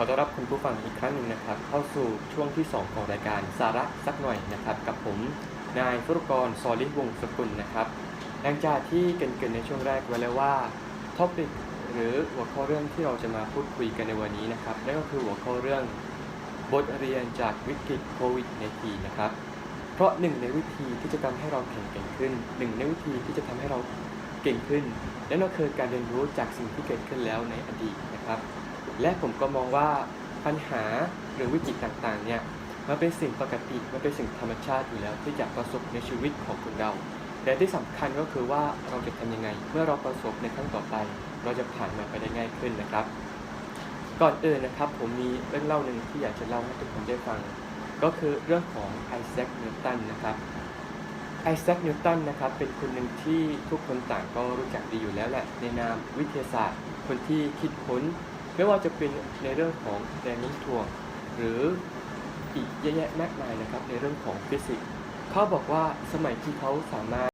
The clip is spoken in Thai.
ขอต้อนรับคุณผู้ฟังอีกครั้งหนึ่งนะครับ เข้าสู่ช่วงที่ 2 ของรายการสาระสักหน่อยนะครับ กับผมนายฟุรกรซอลิวงสกุลนะครับหลังจากที่เกินๆในช่วงแรกไว้แล้วว่าท็อปิกหรือหัวข้อเรื่องที่เราจะมาพูดคุยกันในวันนี้นะครับนั่นก็คือหัวข้อเรื่องบทเรียนจากวิกฤตโควิด -19 นะครับ เพราะหนึ่งในวิธีที่จะทำให้เราแข็งแกร่งขึ้นหนึ่งในวิธีที่จะทำให้เราเก่งขึ้นนั่นก็คือการเรียนรู้จากสิ่งที่เกิดขึ้นแล้วในอดีตนะครับ และผมก็มองว่าปัญหาหรือวิกฤตต่างๆเนี่ยมันเป็นสิ่งปกติมันเป็นสิ่งธรรมชาติอยู่แล้วที่จะประสบในชีวิตของคนเราแต่ที่สำคัญก็คือว่าเราจะทำยังไง เมื่อเราประสบในครั้งต่อไป เราจะผ่านมันไปได้ง่ายขึ้นนะครับ ก่อนอื่นนะครับผมมีเรื่องเล่าหนึ่งที่อยากจะเล่าให้ทุกคนได้ฟัง ก็คือเรื่องของไอแซคนิวตันนะครับไอแซคนิวตันนะครับเป็นคนหนึ่งที่ทุกคนต่างก็รู้จักดีอยู่แล้วแหละในนามวิทยาศาสตร์ คนที่คิดค้น ไม่ว่าจะเป็นในเรื่องของแรงโน้มถ่วง หรืออีกเยอะแยะมากมายนะครับในเรื่องของฟิสิกส์เขาบอกว่าสมัยที่เขาสามารถ